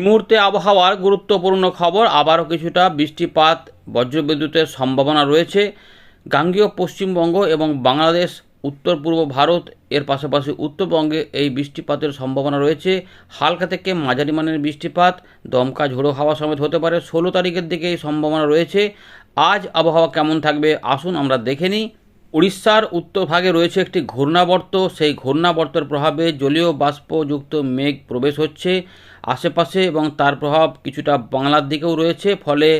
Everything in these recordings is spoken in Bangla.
মুহূর্তে আবহাওয়ার গুরুত্বপূর্ণ খবর, আবারও কিছুটা বৃষ্টিপাত, বজ্রবিদ্যুতের সম্ভাবনা রয়েছে। গাঙ্গীয় পশ্চিমবঙ্গ এবং বাংলাদেশ, উত্তর পূর্ব ভারত, এর পাশাপাশি উত্তরবঙ্গে এই বৃষ্টিপাতের সম্ভাবনা রয়েছে। হালকা থেকে মাঝারি মানের বৃষ্টিপাত, দমকা ঝোড়ো হাওয়া সমেত হতে পারে। ষোলো তারিখের দিকে এই সম্ভাবনা রয়েছে। আজ আবহাওয়া কেমন থাকবে, আসুন আমরা দেখে নিই। উড়িষ্যার উত্তর ভাগে রয়েছে একটি ঘূর্ণাবর্ত। সেই ঘূর্ণাবর্তের প্রভাবে জলীয় বাষ্পযুক্ত মেঘ প্রবেশ হচ্ছে আশেপাশে এবং তার প্রভাব কিছুটা বাংলার দিকেও রয়েছে। ফলে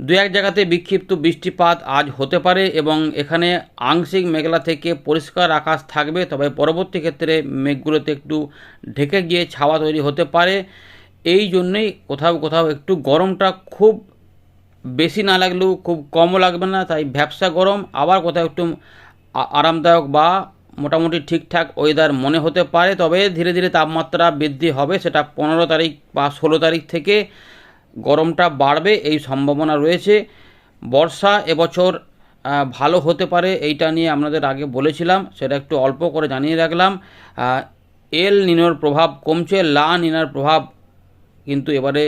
দু এক জায়গাতে বিক্ষিপ্ত বৃষ্টিপাত আজ হতে পারে এবং এখানে আংশিক মেঘলা থেকে পরিষ্কার আকাশ থাকবে। তবে পরবর্তী ক্ষেত্রে মেঘগুলোতে একটু ঢেকে গিয়ে ছাওয়া তৈরি হতে পারে। এই জন্যেই কোথাও কোথাও একটু গরমটা খুব বেশি না লাগলেও খুব কমও লাগবে না, তাই ভ্যাবসা গরম, আবার কোথাও একটু আরামদায়ক বা মোটামুটি ঠিকঠাক ওয়েদার মনে হতে পারে, তবে ধীরে ধীরে তাপমাত্রা বৃদ্ধি হবে, সেটা পনেরো তারিখ বা ষোলো তারিখ থেকে গরমটা বাড়বে এই সম্ভাবনা রয়েছে। বর্ষা এবছর ভালো হতে পারে, এইটা নিয়ে আপনাদের আগে বলেছিলাম, সেটা একটু অল্প করে জানিয়ে রাখলাম। এল নিনোর প্রভাব কমছে, লা নিনার প্রভাব কিন্তু এবারে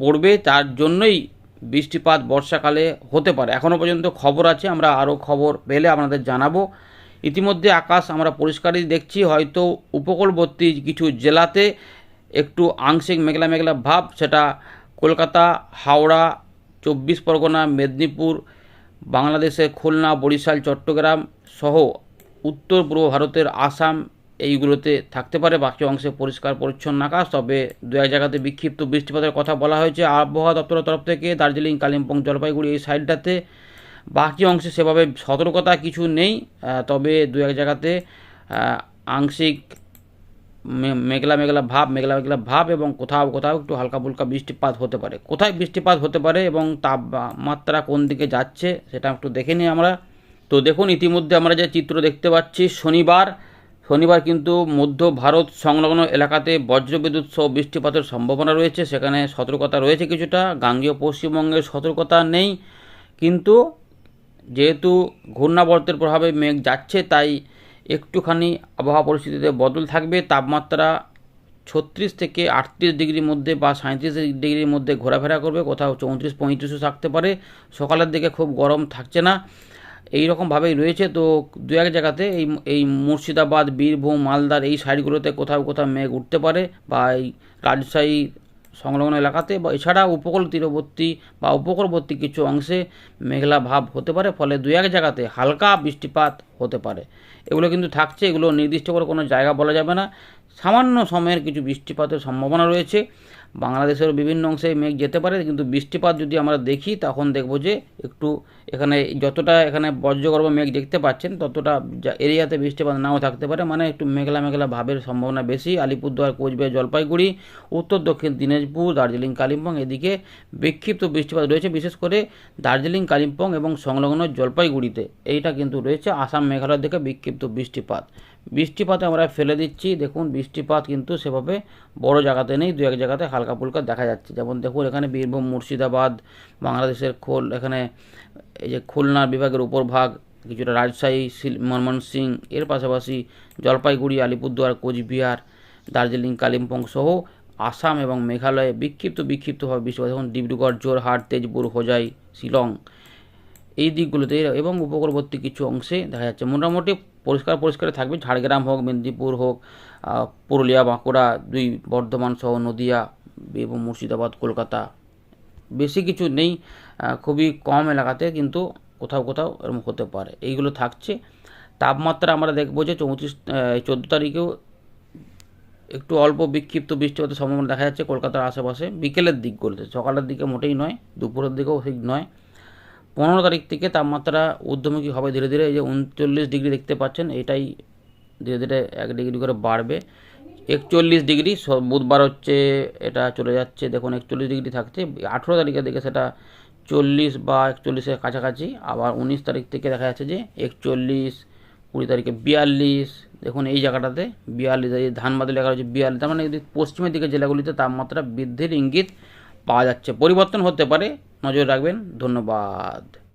পড়বে, তার জন্যই বৃষ্টিপাত বর্ষাকালে হতে পারে। এখনও পর্যন্ত খবর আছে, আমরা আরও খবর পেলে আপনাদের জানাব। ইতিমধ্যে আকাশ আমরা পরিষ্কারই দেখছি, হয়তো উপকূলবর্তী কিছু জেলাতে একটু আংশিক মেঘলা মেঘলা ভাব, সেটা কলকাতা, হাওড়া, চব্বিশ পরগনা, মেদিনীপুর বাংলাদেশের খুলনা, বরিশাল, চট্টগ্রাম সহ উত্তর পূর্ব ভারতের আসাম এইগুলোতে থাকতে পারে, বাকি অংশে পরিষ্কার, পরিচ্ছন্ন আকাশ। তবে দু এক জায়গাতে বিক্ষিপ্ত বৃষ্টিপাতের কথা বলা হয়েছে। আবহাওয়া দপ্তরের তরফ থেকে দার্জিলিং, কালিম্পং, জলপাইগুড়ি এই সাইডটাতে বাকি অংশে সেভাবে সতর্কতা কিছু নেই। তবে দু এক জায়গাতে আংশিক মেঘলা মেঘলা ভাব, মেঘলা মেঘলা ভাব এবং কোথাও কোথাও একটু হালকা ফুলকা বৃষ্টিপাত হতে পারে। কোথায় বৃষ্টিপাত হতে পারে এবং তাপমাত্রা কোন দিকে যাচ্ছে সেটা একটু দেখে নিই আমরা। তো দেখুন, ইতিমধ্যে আমরা যে চিত্র দেখতে পাচ্ছি, শনিবার শনিবার কিন্তু মধ্য ভারত সংলগ্ন এলাকাতে বজ্রবিদ্যুৎ সহ বৃষ্টিপাতের সম্ভাবনা রয়েছে। সেখানে সতর্কতা রয়েছে কিছুটা, গাঙ্গীয় পশ্চিমবঙ্গের সতর্কতা নেই। কিন্তু যেহেতু ঘূর্ণাবর্তের প্রভাবে মেঘ যাচ্ছে, তাই একটুখানি আবহাওয়া পরিস্থিতিতে বদল থাকবে। তাপমাত্রা ছত্রিশ থেকে আটত্রিশ ডিগ্রির মধ্যে বা সাঁত্রিশ ডিগ্রির মধ্যে ঘোরাফেরা করবে। কোথাও চৌত্রিশ, পঁয়ত্রিশও থাকতে পারে। সকালের দিকে খুব গরম থাকছে না। এই রকমভাবেই রয়েছে। তো দু এক জায়গাতে এই এই মুর্শিদাবাদ, বীরভূম, মালদার এই সাইডগুলোতে কোথাও কোথাও মেঘ উঠতে পারে বা এই রাজশাহী সংলগ্ন এলাকাতে বা এছাড়া উপকূল তীরবর্তী বা উপকূলবর্তী কিছু অংশে মেঘলা ভাব হতে পারে। ফলে দু এক জায়গাতে হালকা বৃষ্টিপাত হতে পারে। এগুলো কিন্তু থাকছে, এগুলো নির্দিষ্ট করে কোনো জায়গা বলা যাবে না। সামান্য সময়ের কিছু বৃষ্টিপাতের সম্ভাবনা রয়েছে। বাংলাদেশের বিভিন্ন অংশে মেঘ যেতে পারে, কিন্তু বৃষ্টিপাত যদি আমরা দেখি, তখন দেখব যে একটু এখানে যতটা এখানে বজ্রগর্ভ মেঘ দেখতে পাচ্ছেন, ততটা এরিয়াতে বৃষ্টিপাত নাও থাকতে পারে। মানে একটু মেঘলা মেঘলা ভাবের সম্ভাবনা বেশি। আলিপুরদুয়ার, কোচবিহার, জলপাইগুড়ি, উত্তর, দক্ষিণ দিনাজপুর, দার্জিলিং, কালিম্পং, এদিকে বিক্ষিপ্ত বৃষ্টিপাত রয়েছে, বিশেষ করে দার্জিলিং, কালিম্পং এবং সংলগ্ন জলপাইগুড়িতে। এইটা কিন্তু রয়েছে আসাম মেঘালয়ের দিকে বিক্ষিপ্ত বৃষ্টিপাত। বৃষ্টিপাতে আমরা ফেলে দিচ্ছি। দেখুন, বৃষ্টিপাত কিন্তু সেভাবে বড় জায়গাতে নেই দু এক জায়গাতে হালকা ফুলকা দেখা যাচ্ছে। যেমন দেখুন, এখানে বীরভূম, মুর্শিদাবাদ, বাংলাদেশের খোল, এখানে এই যে খুলনা বিভাগের উপর ভাগ, কিছুটা রাজশাহী, শিল- ময়মনসিং এর পাশাপাশি জলপাইগুড়ি, আলিপুরদুয়ার, কোচবিহার, দার্জিলিং, কালিম্পং সহ আসাম এবং মেঘালয়ে বিক্ষিপ্ত, বিক্ষিপ্তভাবে বৃষ্টিপাত। যেমন ডিব্রুগড় জোরহাট তেজপুর, হোজাই, শিলং, এই দিকগুলোতে এবং উপকূলবর্তী কিছু অংশে দেখা যাচ্ছে। মোটামুটি পরিষ্কার পরিষ্কার থাকবে। ঝাড়গ্রাম হোক, মেদিনীপুর হোক পুরুলিয়া, বাঁকুড়া, দুই বর্ধমান সহ নদিয়া এবং মুর্শিদাবাদ, কলকাতা। বেশি কিছু নেই খুবই কম এলাকাতে কিন্তু কোথাও কোথাও এরকম হতে পারে। এইগুলো থাকছে। তাপমাত্রা আমরা দেখব যে চৌত্রিশ চোদ্দ তারিখেও একটু অল্প বিক্ষিপ্ত বৃষ্টিপাতের সম্ভাবনা দেখা যাচ্ছে কলকাতার আশেপাশে। বিকেলের দিকগুলোতে, সকালের দিকে মোটেই নয়, দুপুরের দিকেও ঠিক নয়। পনেরো তারিখ থেকে তাপমাত্রা ঊর্ধ্বমুখী হবে ধীরে ধীরে। এই যে উনচল্লিশ ডিগ্রি দেখতে পাচ্ছেন, এটাই ধীরে ধীরে এক ডিগ্রি করে বাড়বে। একচল্লিশ ডিগ্রি বুধবার হচ্ছে এটা চলে যাচ্ছে, দেখুন একচল্লিশ ডিগ্রি থাকছে। আঠেরো তারিখের দিকে সেটা চল্লিশ বা একচল্লিশের কাছাকাছি, আবার উনিশ তারিখ থেকে দেখা যাচ্ছে যে একচল্লিশ, কুড়ি তারিখে বিয়াল্লিশ, দেখুন এই জায়গাটাতে বিয়াল্লিশ, এই ধানবাদ লেখা রয়েছে বিয়াল্লিশ, তার মানে পশ্চিমের দিকে জেলাগুলিতে তাপমাত্রা বৃদ্ধির ইঙ্গিত পাওয়া যাচ্ছে। পরিবর্তন হতে পারে নজর রাখবেন ধন্যবাদ।